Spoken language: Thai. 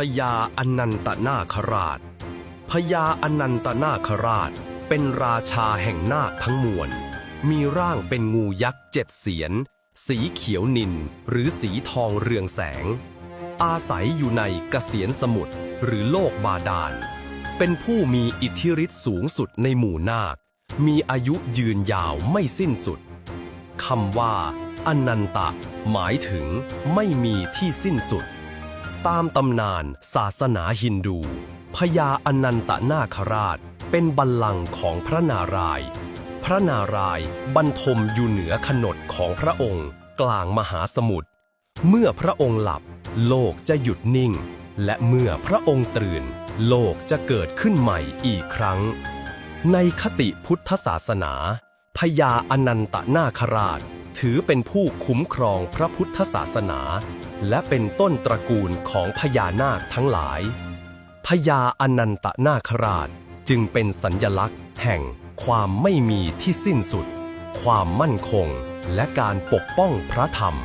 พญาอนันตนาคราชพญาอนันตนาคราช เป็นราชาแห่งนาคทั้งมวล มีร่างเป็นงูยักษ์เจ็ดเสียน สีเขียวนินหรือสีทองเรืองแสง อาศัยอยู่ในกเกษียนสมุทรหรือโลกบาดาล เป็นผู้มีอิทธิฤทธิ์สูงสุดในหมู่นาค มีอายุยืนยาวไม่สิ้นสุดคำว่า อนันตะ หมายถึงไม่มีที่สิ้นสุด ตามตำนานศาสนาฮินดู พญาอนันตนาคราช เป็นบัลลังก์ของพระนารายณ์พระนารายณ์บรรทมอยู่เหนือขนดของพระองค์ กลางมหาสมุทรเมื่อพระองค์หลับ โลกจะหยุดนิ่ง และเมื่อพระองค์ตื่น โลกจะเกิดขึ้นใหม่อีกครั้ง ในคติพุทธศาสนาพญาอนันตนาคราช ถือเป็นผู้คุ้มครองพระพุทธศาสนา และเป็นต้นตระกูลของพญานาคทั้งหลาย พญาอนันตนาคราชจึงเป็นสัญญลักษณ์ แห่งความไม่มีที่สิ้นสุด ความมั่นคง และการปกป้องพระธรรม